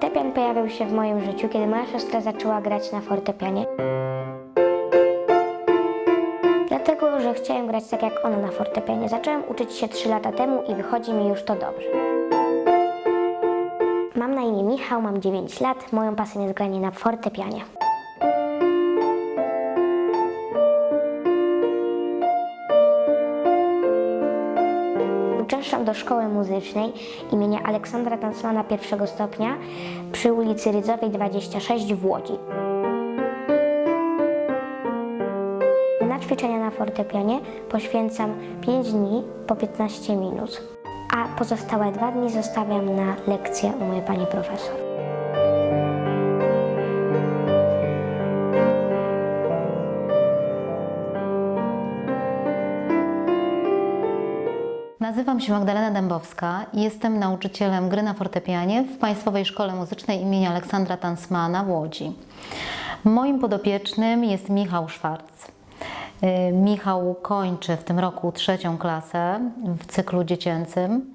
Fortepian pojawił się w moim życiu, kiedy moja siostra zaczęła grać na fortepianie. Dlatego, że chciałem grać tak jak ona na fortepianie. Zacząłem uczyć się 3 lata temu i wychodzi mi już to dobrze. Mam na imię Michał, mam 9 lat, moją pasją jest granie na fortepianie. Uczęszczam do szkoły muzycznej imienia Aleksandra Tansmana pierwszego stopnia przy ulicy Rydzowej 26 w Łodzi. Na ćwiczenia na fortepianie poświęcam 5 dni po 15 minut, a pozostałe dwa dni zostawiam na lekcje u mojej pani profesor. Nazywam się Magdalena Dębowska i jestem nauczycielem gry na fortepianie w Państwowej Szkole Muzycznej im. Aleksandra Tansmana w Łodzi. Moim podopiecznym jest Michał Szwarc. Y, Michał kończy w tym roku trzecią klasę w cyklu dziecięcym.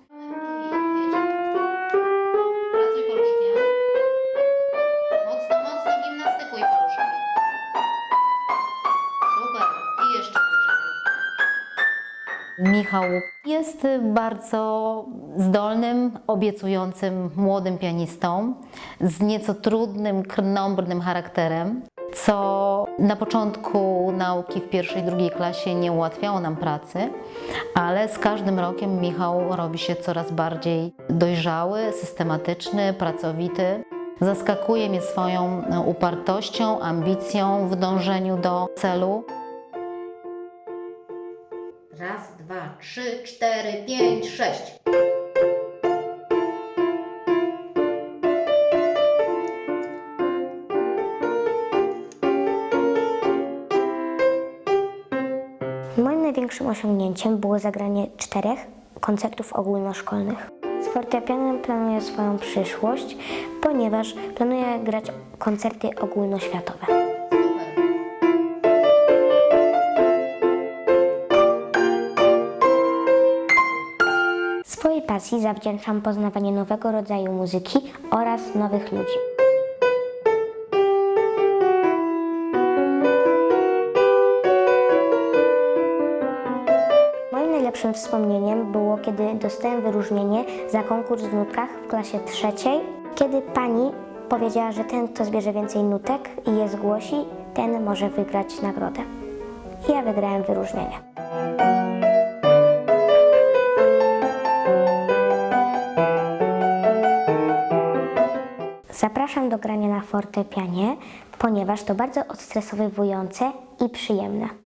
Michał jest bardzo zdolnym, obiecującym młodym pianistą z nieco trudnym, krnąbrnym charakterem, co na początku nauki w pierwszej i drugiej klasie nie ułatwiało nam pracy, ale z każdym rokiem Michał robi się coraz bardziej dojrzały, systematyczny, pracowity. Zaskakuje mnie swoją upartością, ambicją w dążeniu do celu. Raz, dwa, trzy, cztery, pięć, sześć. Moim największym osiągnięciem było zagranie czterech koncertów ogólnoszkolnych. Z fortepianem planuję swoją przyszłość, ponieważ planuję grać koncerty ogólnoświatowe. Swojej pasji zawdzięczam poznawanie nowego rodzaju muzyki oraz nowych ludzi. Moim najlepszym wspomnieniem było, kiedy dostałem wyróżnienie za konkurs w nutkach w klasie trzeciej, kiedy pani powiedziała, że ten, kto zbierze więcej nutek i je zgłosi, ten może wygrać nagrodę. Ja wygrałem wyróżnienie. Zapraszam do grania na fortepianie, ponieważ to bardzo odstresowujące i przyjemne.